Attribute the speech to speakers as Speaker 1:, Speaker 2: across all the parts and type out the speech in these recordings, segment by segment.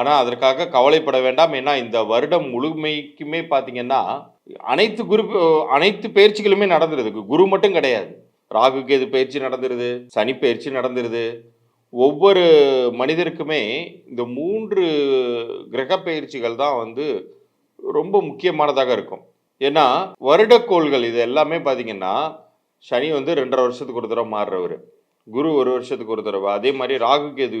Speaker 1: ஆனால் அதற்காக கவலைப்பட வேண்டாம். ஏன்னா இந்த வருடம் முழுமைக்குமே பார்த்தீங்கன்னா அனைத்து குரு அனைத்து பயிற்சிகளுமே நடந்துருது. குரு மட்டும் கிடையாது. ராகு கேது பயிற்சி நடந்துருது. சனி பயிற்சி நடந்துருது. ஒவ்வொரு மனிதருக்குமே இந்த மூன்று கிரக பயிற்சிகள் தான் வந்து ரொம்ப முக்கியமானதாக இருக்கும். ஏன்னா வருடக்கோள்கள் இது எல்லாமே பார்த்தீங்கன்னா சனி வந்து ரெண்டரை வருஷத்துக்கு ஒரு தடவை மாறுறவர். குரு ஒரு வருஷத்துக்கு ஒரு தடவை. அதே மாதிரி ராகு கேது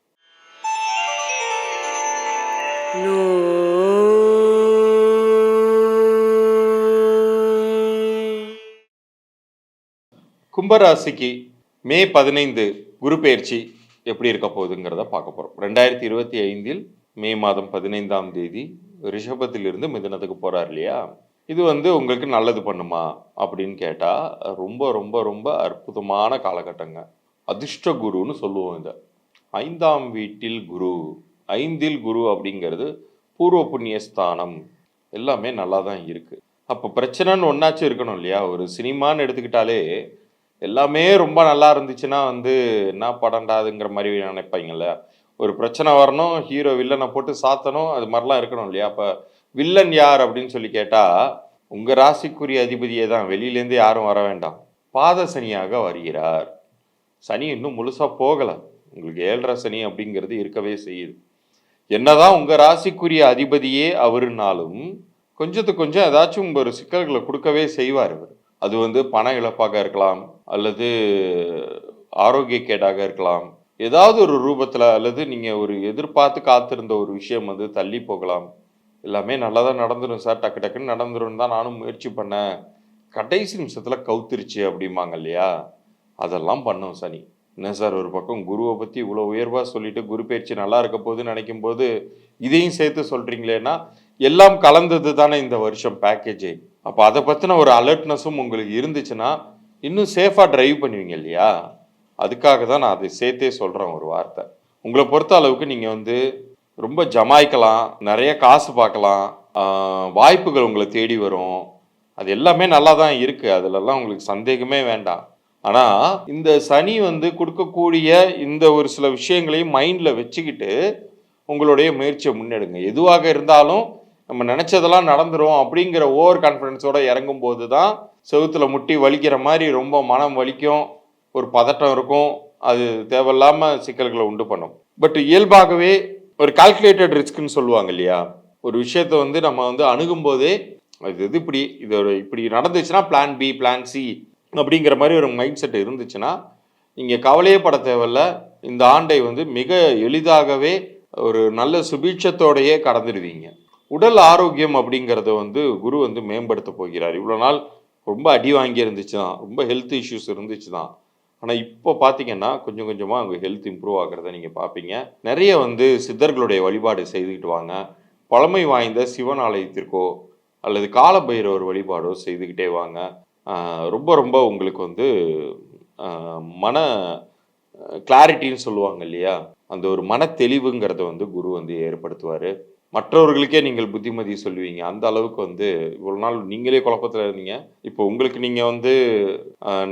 Speaker 1: கும்பராசிக்கு மே பதினைந்து குரு பயிற்சி எப்படி இருக்க போகுதுங்கிறத பார்க்க போகிறோம் ரெண்டாயிரத்தி இருபத்தி ஐந்தில் மே மாதம் பதினைந்தாம் தேதி ரிஷபத்திலிருந்து மிதனத்துக்கு போகிறார் இல்லையா? இது வந்து உங்களுக்கு நல்லது பண்ணுமா அப்படின்னு கேட்டால் ரொம்ப ரொம்ப ரொம்ப அற்புதமான காலகட்டங்க. அதிர்ஷ்ட குருன்னு சொல்லுவோம் இதை. ஐந்தாம் வீட்டில் குரு. ஐந்தில் குரு அப்படிங்கிறது பூர்வ புண்ணிய ஸ்தானம். எல்லாமே நல்லா தான் இருக்குது அப்போ பிரச்சனைன்னு ஒன்றாச்சும் இருக்கணும் இல்லையா? ஒரு சினிமான்னு எடுத்துக்கிட்டாலே எல்லாமே ரொம்ப நல்லா இருந்துச்சுன்னா வந்து என்ன படண்டாதுங்கிற மாதிரி நினைப்பாங்கல்ல? ஒரு பிரச்சனை வரணும் ஹீரோ வில்லனை போட்டு சாத்தணும் அது மாதிரிலாம் இருக்கணும் இல்லையா? அப்போ வில்லன் யார் அப்படின்னு சொல்லி கேட்டால் உங்கள் ராசிக்குரிய அதிபதியே தான். வெளியிலேருந்து யாரும் வர வேண்டாம். பாத சனியாக வருகிறார். சனி இன்னும் முழுசாக போகலை. உங்களுக்கு ஏழரை சனி அப்படிங்கிறது இருக்கவே செய்யுது. என்னதான் உங்கள் ராசிக்குரிய அதிபதியே அவருனாலும் கொஞ்சத்துக்கு கொஞ்சம் ஏதாச்சும் ஒரு சிக்கல்களை கொடுக்கவே செய்வார் இவர். அது வந்து பண இழப்பாக இருக்கலாம் அல்லது ஆரோக்கிய கேடாக இருக்கலாம். ஏதாவது ஒரு ரூபத்தில் அல்லது நீங்கள் ஒரு எதிர்பார்த்து காத்திருந்த ஒரு விஷயம் வந்து தள்ளி போகலாம். எல்லாமே நல்லா தான் நடந்துடும் சார் டக்கு டக்குன்னு நடந்துடும் தான் நானும் முயற்சி பண்ணேன். கடைசி நிமிஷத்தில் கவுத்துருச்சு அப்படிம்பாங்க இல்லையா? அதெல்லாம் பண்ணும் சனி. என்ன சார் ஒரு பக்கம் குருவை பற்றி இவ்வளோ உயர்வாக சொல்லிட்டு குரு பயிற்சி நல்லா இருக்க போகுதுன்னு நினைக்கும் போது இதையும் சேர்த்து சொல்கிறீங்களேன்னா எல்லாம் கலந்தது தானே இந்த வருஷம் பேக்கேஜே அப்போ அதை பற்றின ஒரு அலர்ட்னஸும் உங்களுக்கு இருந்துச்சுன்னா இன்னும் சேஃபாக ட்ரைவ் பண்ணுவீங்க இல்லையா? அதுக்காக தான் நான் அதை சேர்த்தே சொல்கிறேன் ஒரு வார்த்தை. உங்களை பொறுத்த அளவுக்கு நீங்கள் வந்து ரொம்ப ஜமாய்க்கலாம் நிறைய காசு பார்க்கலாம் வாய்ப்புகள் உங்களை தேடி வரும். அது எல்லாமே நல்லா தான் இருக்குது அதிலெல்லாம் உங்களுக்கு சந்தேகமே வேண்டாம். ஆனால் இந்த சனி வந்து கொடுக்கக்கூடிய இந்த ஒரு சில விஷயங்களையும் மைண்டில் வச்சுக்கிட்டு உங்களுடைய முயற்சியை முன்னெடுங்க. எதுவாக இருந்தாலும் நம்ம நினச்சதெல்லாம் நடந்துரும் அப்படிங்கிற ஓவர் கான்ஃபிடென்ஸோடு இறங்கும் போது தான் செவுத்துல முட்டி வலிக்கிற மாதிரி ரொம்ப மனம் வலிக்கும் ஒரு பதட்டம் இருக்கும் அது தேவையில்லாமல் சிக்கல்களை உண்டு பண்ணும். பட் இயல்பாகவே ஒரு கால்குலேட்டட் ரிஸ்க்னு சொல்லுவாங்க இல்லையா? ஒரு விஷயத்தை வந்து நம்ம வந்து அணுகும் போதே இது இது இப்படி? இது ஒரு இப்படி நடந்துச்சுன்னா பிளான் பி பிளான் சி அப்படிங்கிற மாதிரி ஒரு மைண்ட் செட் இருந்துச்சுன்னா நீங்கள் கவலையே பட தேவையில்ல. இந்த ஆண்டை வந்து மிக எளிதாகவே ஒரு நல்ல சுபீட்சத்தோடையே கடந்துடுவீங்க. உடல் ஆரோக்கியம் அப்படிங்கிறத வந்து குரு வந்து மேம்படுத்த போகிறார். இவ்வளோ நாள் ரொம்ப அடி வாங்கி இருந்துச்சு தான் ரொம்ப ஹெல்த் இஷ்யூஸ் இருந்துச்சு தான் ஆனால் இப்போ பார்த்தீங்கன்னா கொஞ்சம் கொஞ்சமாக அவங்க ஹெல்த் இம்ப்ரூவ் ஆகிறத நீங்கள் பார்ப்பீங்க நிறைய வந்து சித்தர்களுடைய வழிபாடு செய்துக்கிட்டு வாங்க. பழமை வாய்ந்த சிவன் ஆலயத்திற்கோ அல்லது காலபைரவர் வழிபாடோ செய்துக்கிட்டே வாங்க. ரொம்ப ரொம்ப உங்களுக்கு வந்து மன கிளாரிட்டின்னு சொல்லுவாங்க இல்லையா? அந்த ஒரு மன தெளிவுங்கிறத வந்து குரு வந்து ஏற்படுத்துவார். மற்றவர்களுக்கே நீங்கள் புத்திமதி சொல்லுவீங்க. அந்த அளவுக்கு வந்து இவ்வளோ நாள் நீங்களே குழப்பத்தில் இருந்தீங்க. இப்போ உங்களுக்கு நீங்கள் வந்து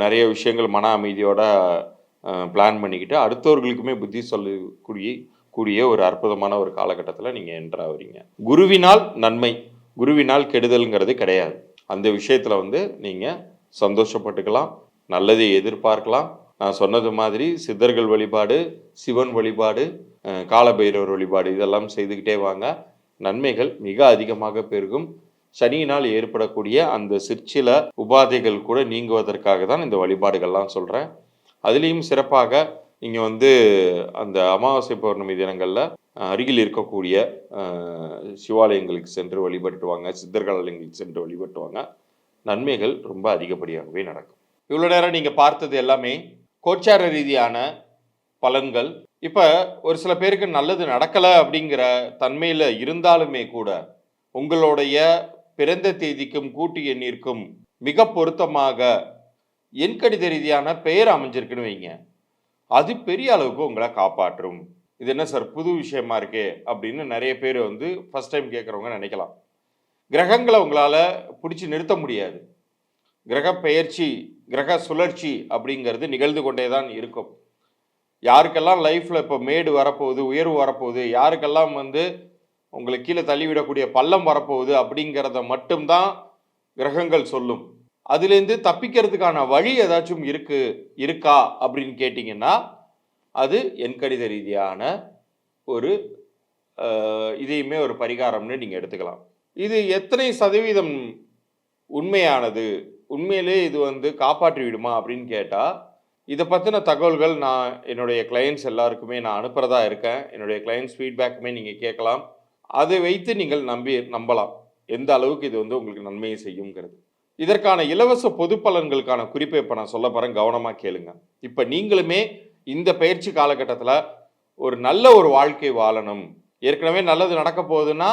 Speaker 1: நிறைய விஷயங்கள் மன அமைதியோட பிளான் பண்ணிக்கிட்டு அடுத்தவர்களுக்குமே புத்தி சொல்லக்கூடிய கூடிய ஒரு அற்புதமான ஒரு காலகட்டத்தில் நீங்கள் என்ட்ராகிறீங்க குருவினால் நன்மை குருவினால் கெடுதல்ங்கிறது கிடையாது. அந்த விஷயத்தில் வந்து நீங்கள் சந்தோஷப்பட்டுக்கலாம் நல்லதை எதிர்பார்க்கலாம். நான் சொன்னது மாதிரி சித்தர்கள் வழிபாடு சிவன் வழிபாடு காலபைரவர் வழிபாடு இதெல்லாம் செய்துக்கிட்டே வாங்க. நன்மைகள் மிக அதிகமாக பெருகும். சனியினால் ஏற்படக்கூடிய அந்த சிற்சில உபாதைகள் கூட நீங்குவதற்காக தான் இந்த வழிபாடுகள்லாம் சொல்கிறேன் அதுலேயும் சிறப்பாக நீங்கள் வந்து அந்த அமாவாசை பௌர்ணமி தினங்களில் அருகில் இருக்கக்கூடிய சிவாலயங்களுக்கு சென்று வழிபட்டுவாங்க சித்தர்காலயங்களுக்கு சித்தர்கள் ஆலயங்களுக்கு சென்று வழிபட்டுவாங்க. நன்மைகள் ரொம்ப அதிகப்படியாகவே நடக்கும். இவ்வளோ நேரம் நீங்கள் பார்த்தது எல்லாமே கோச்சார ரீதியான பலன்கள். இப்போ ஒரு சில பேருக்கு நல்லது நடக்கலை அப்படிங்கிற தன்மையில் இருந்தாலுமே கூட உங்களுடைய பிறந்த தேதிக்கும் கூட்டு எண்ணிற்கும் மிக பொருத்தமாக எண்கணித ரீதியான பெயர் அமைஞ்சிருக்குன்னு வைங்க. அது பெரிய அளவுக்கு உங்களை காப்பாற்றும். இது என்ன சார் புது விஷயமா இருக்கே? அப்படின்னு நிறைய பேர் வந்து ஃபர்ஸ்ட் டைம் கேட்குறவங்க நினைக்கலாம். கிரகங்களை உங்களால் பிடிச்சி நிறுத்த முடியாது. கிரக பெயர்ச்சி கிரக சுழற்சி அப்படிங்கிறது நிகழ்ந்து கொண்டே தான் இருக்கும். யாருக்கெல்லாம் லைஃப்பில் இப்போ மேடு வரப்போகுது உயர்வு வரப்போகுது யாருக்கெல்லாம் வந்து உங்களை கீழே தள்ளிவிடக்கூடிய பள்ளம் வரப்போகுது அப்படிங்கிறத மட்டும்தான் கிரகங்கள் சொல்லும். அதுலேருந்து தப்பிக்கிறதுக்கான வழி ஏதாச்சும் இருக்கு இருக்கா அப்படின்னு கேட்டிங்கன்னா அது எண்கணித ரீதியான ஒரு இதையுமே ஒரு பரிகாரம்னு நீங்கள் எடுத்துக்கலாம். இது எத்தனை சதவீதம் உண்மையானது? உண்மையிலே இது வந்து காப்பாற்றி விடுமா அப்படின்னு கேட்டால் இதை பற்றின தகவல்கள் நான் என்னுடைய கிளையண்ட்ஸ் எல்லாருக்குமே நான் அனுப்புகிறதா இருக்கேன். என்னுடைய கிளையண்ட்ஸ் ஃபீட்பேக்குமே நீங்கள் கேட்கலாம். அதை வைத்து நீங்கள் நம்பி நம்பலாம். எந்த அளவுக்கு இது வந்து உங்களுக்கு நன்மையை செய்யுங்கிறது. இதற்கான இலவச பொது பலன்களுக்கான குறிப்பை இப்போ நான் சொல்ல போகிறேன் கவனமாக கேளுங்க. இப்போ நீங்களுமே இந்த பயிற்சி காலகட்டத்தில் ஒரு நல்ல ஒரு வாழ்க்கை வாழணும். ஏற்கனவே நல்லது நடக்க போகுதுன்னா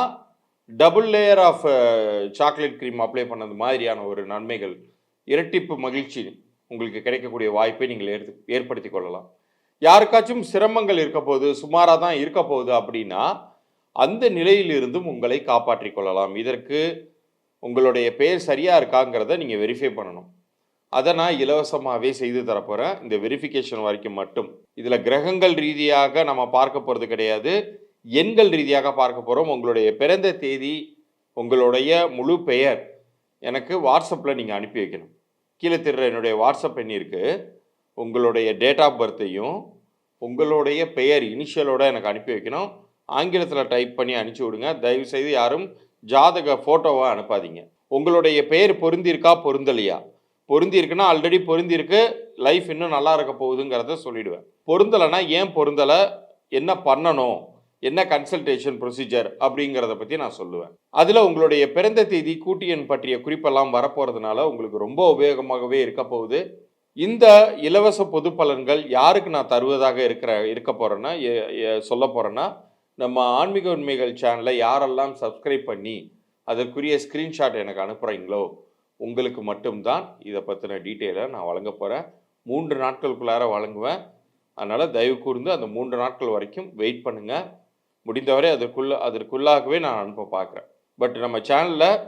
Speaker 1: double layer of chocolate cream apply பண்ணது மாதிரியான ஒரு நன்மைகள் இரட்டிப்பு மகிழ்ச்சி உங்களுக்கு கிடைக்கக்கூடிய வாய்ப்பை நீங்கள் ஏற்ப ஏற்படுத்தி கொள்ளலாம். யாருக்காச்சும் சிரமங்கள் இருக்க போகுது சுமாராக தான் இருக்க போகுது அப்படின்னா அந்த நிலையிலிருந்தும் உங்களை காப்பாற்றி கொள்ளலாம். இதற்கு உங்களுடைய பெயர் சரியாக இருக்காங்கிறத நீங்கள் வெரிஃபை பண்ணணும். அதை நான் இலவசமாகவே செய்து தரப்போகிறேன் இந்த வெரிஃபிகேஷன் வரைக்கும் மட்டும். இதில் கிரகங்கள் ரீதியாக நம்ம பார்க்க போகிறது கிடையாது. எண்கள் ரீதியாக பார்க்க போகிறோம் உங்களுடைய பிறந்த தேதி உங்களுடைய முழு பெயர் எனக்கு வாட்ஸ்அப்பில் நீங்கள் அனுப்பி வைக்கணும். கீழே திருற என்னுடைய வாட்ஸ்அப் எண் இருக்குது உங்களுடைய டேட் ஆஃப் பர்த்தையும் உங்களுடைய பெயர் இனிஷியலோட எனக்கு அனுப்பி வைக்கணும். ஆங்கிலத்தில் டைப் பண்ணி அனுப்பிச்சி விடுங்க. தயவு செய்து யாரும் ஜாதக ஃபோட்டோவை அனுப்பாதீங்க. உங்களுடைய பெயர் பொருந்திருக்கா பொருந்தலையா? பொருந்திருக்குன்னா ஆல்ரெடி பொருந்திருக்கு லைஃப் இன்னும் நல்லா இருக்க போகுதுங்கிறத சொல்லிடுவேன். பொருந்தலைன்னா ஏன் பொருந்தலை? என்ன பண்ணணும்? என்ன கன்சல்டேஷன் ப்ரொசீஜர் அப்படிங்கிறத பற்றி நான் சொல்லுவேன். அதில் உங்களுடைய பிறந்த தேதி கூட்டியன் பற்றிய குறிப்பெல்லாம் வரப்போகிறதுனால உங்களுக்கு ரொம்ப உபயோகமாகவே இருக்க போகுது. இந்த இலவச பொது பலன்கள் யாருக்கு நான் தருவதாக இருக்கிற இருக்க போகிறேன்னா சொல்ல போகிறேன்னா நம்ம ஆன்மீக உண்மைகள் சேனலை யாரெல்லாம் சப்ஸ்கிரைப் பண்ணி அதற்குரிய ஸ்க்ரீன்ஷாட் எனக்கு அனுப்புகிறீங்களோ உங்களுக்கு மட்டும்தான் இதை பற்றின டீட்டெயிலை நான் வழங்க போகிறேன் மூன்று நாட்களுக்குள்ளார வழங்குவேன். அதனால் தயவு கூர்ந்து அந்த மூன்று நாட்கள் வரைக்கும் வெயிட் பண்ணுங்கள் முடிந்தவரை அதற்குள்ள அதற்குள்ளாகவே நான் அனுப்ப பார்க்குறேன். பட் நம்ம சேனலில்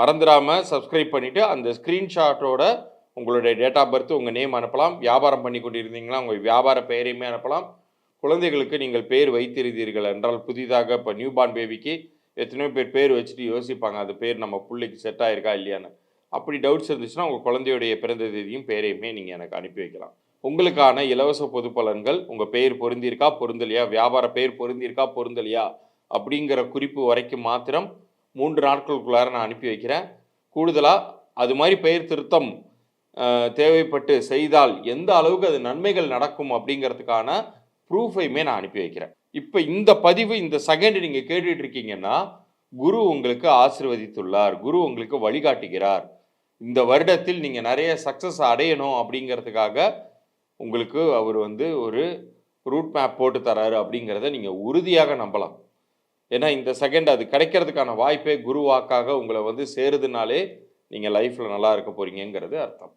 Speaker 1: மறந்துடாமல் சப்ஸ்கிரைப் பண்ணிவிட்டு அந்த ஸ்க்ரீன்ஷாட்டோட உங்களுடைய டேட் ஆஃப் பர்த் உங்கள் நேம் அனுப்பலாம். வியாபாரம் பண்ணி கொண்டிருந்தீங்களா உங்கள் வியாபார பெயரையுமே அனுப்பலாம். குழந்தைகளுக்கு நீங்கள் பேர் வைத்திருந்தீர்கள் என்றால் புதிதாக இப்போ நியூ பார்ன் பேபிக்கு எத்தனையோ பேர் பேர் வச்சுட்டு யோசிப்பாங்க அது பேர் நம்ம பிள்ளைக்கு செட் ஆயிருக்கா இல்லையான்னு. அப்படி டவுட்ஸ் இருந்துச்சுன்னா உங்கள் குழந்தையுடைய பிறந்த தேதியும் பேரையுமே நீங்கள் எனக்கு அனுப்பி வைக்கலாம். உங்களுக்கான இலவச பொது பலன்கள் உங்கள் பெயர் பொருந்திருக்கா பொருந்தலையா வியாபார பெயர் பொருந்திருக்கா பொருந்தலையா அப்படிங்கிற குறிப்பு வரைக்கும் மாத்திரம் மூன்று நாட்களுக்குள்ளார நான் அனுப்பி வைக்கிறேன். கூடுதலாக அது மாதிரி பெயர் திருத்தம் தேவைப்பட்டு செய்தால் எந்த அளவுக்கு அது நன்மைகள் நடக்கும் அப்படிங்கிறதுக்கான ப்ரூஃபையுமே நான் அனுப்பி வைக்கிறேன். இப்போ இந்த பதிவு இந்த செகண்ட் நீங்கள் கேட்டுட்டு இருக்கீங்கன்னா குரு உங்களுக்கு ஆசிர்வதித்துள்ளார். குரு உங்களுக்கு வழிகாட்டுகிறார். இந்த வருடத்தில் நீங்கள் நிறைய சக்ஸஸ் அடையணும் அப்படிங்கிறதுக்காக உங்களுக்கு அவர் வந்து ஒரு ரூட் மேப் போட்டு தராரு அப்படிங்கிறத நீங்கள் உறுதியாக நம்பலாம். ஏன்னா இந்த செகண்ட் அது கிடைக்கிறதுக்கான வாய்ப்பே குரு வாக்காக உங்களை வந்து சேருதுனாலே நீங்கள் லைஃப்பில் நல்லா இருக்க போகிறீங்கிறது அர்த்தம்.